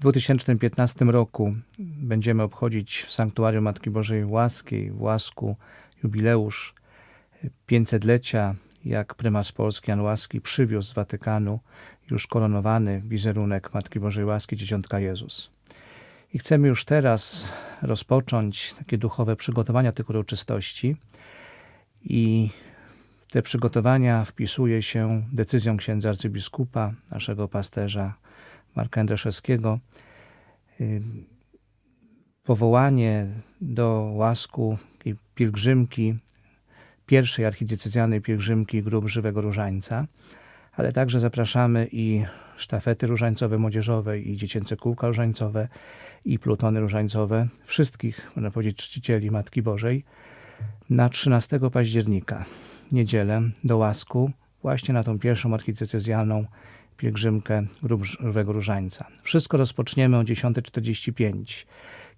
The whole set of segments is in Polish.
W 2015 roku będziemy obchodzić w Sanktuarium Matki Bożej Łaskiej w Łasku jubileusz 500-lecia, jak prymas Polski Jan Łaski przywiózł z Watykanu już koronowany wizerunek Matki Bożej Łaski Dzieciątka Jezus. I chcemy już teraz rozpocząć takie duchowe przygotowania tych uroczystości i te przygotowania wpisuje się decyzją księdza arcybiskupa, naszego pasterza Marka Andrzeszewskiego, powołanie do łasku pielgrzymki, pierwszej archidiecezjalnej pielgrzymki grup Żywego Różańca, ale także zapraszamy i sztafety różańcowe młodzieżowe i dziecięce kółka różańcowe i plutony różańcowe, wszystkich, można powiedzieć, czcicieli Matki Bożej na 13 października, niedzielę, do Łasku, właśnie na tą pierwszą archidiecezjalną pielgrzymkę grup Żywego Różańca. Wszystko rozpoczniemy o 10.45,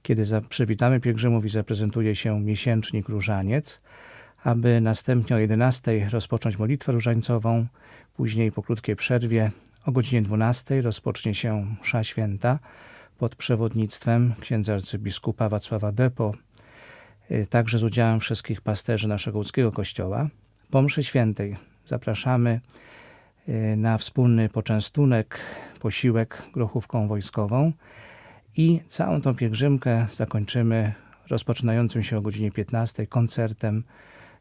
kiedy przywitamy pielgrzymów i zaprezentuje się miesięcznik Różaniec, aby następnie o 11.00 rozpocząć modlitwę różańcową, później po krótkiej przerwie o godzinie 12.00 rozpocznie się msza święta pod przewodnictwem księdza arcybiskupa Wacława Depo, także z udziałem wszystkich pasterzy naszego łódzkiego kościoła. Po mszy świętej zapraszamy na wspólny poczęstunek, posiłek grochówką wojskową i całą tą pielgrzymkę zakończymy rozpoczynającym się o godzinie 15 koncertem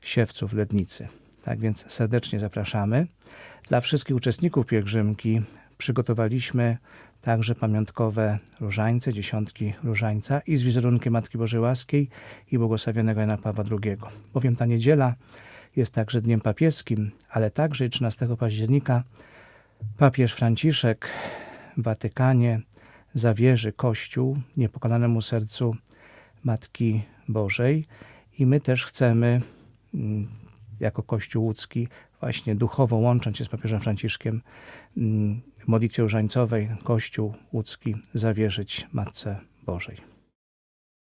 siewców Lednicy. Tak więc serdecznie zapraszamy. Dla wszystkich uczestników pielgrzymki przygotowaliśmy także pamiątkowe różańce, dziesiątki różańca i z wizerunkiem Matki Bożej Łaskiej i błogosławionego Jana Pawła II. Bowiem ta niedziela jest także dniem papieskim, ale także 13 października papież Franciszek w Watykanie zawierzy Kościół niepokonanemu sercu Matki Bożej i my też chcemy jako Kościół łódzki właśnie duchowo łącząc się z papieżem Franciszkiem w modlitwie różańcowej Kościół łódzki zawierzyć Matce Bożej.